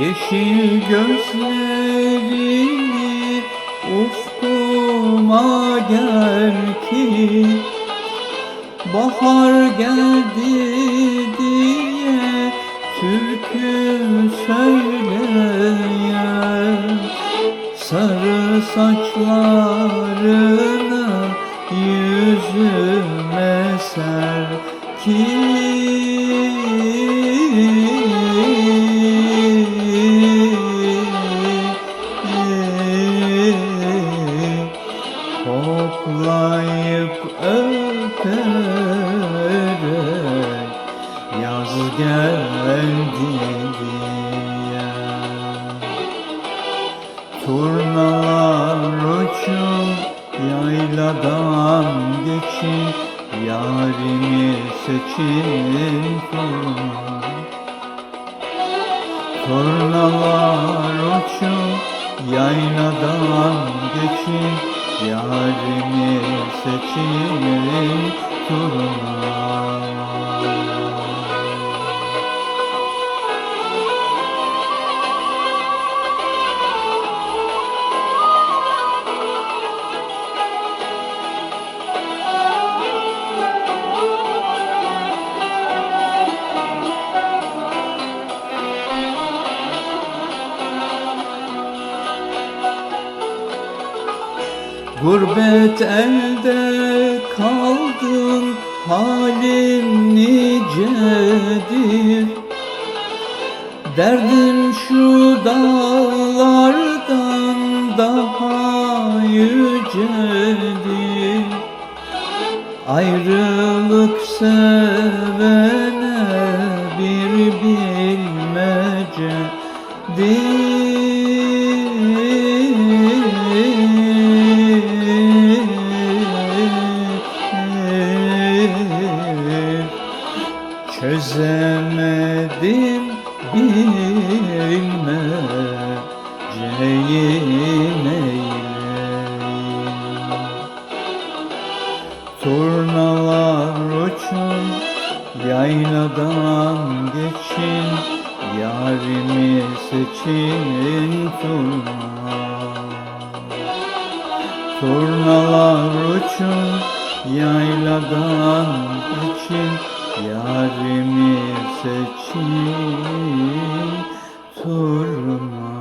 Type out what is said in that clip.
Yeşil gözlerini ufkuma gel ki Bahar geldi diye türkü söyleyen Sarı saçlarını yüzüme ser ki Koklayıp öperek yaz geldi diye. Turnalar uçup yayladan geçin Yarimi seçin turna Turnalar uçup yayladan geçin Yarimi seçin turna Gurbet elde kaldın halin nicedir. Derdin şu dağlardan daha yücedir. Ayrılık sevene bir bilmece Çözemedim bilmeceyi neyleyim Turnalar uçun yayladan geçin Yarimi seçin turna. Turnalar uçun yayladan geçin Yarimi seçip durma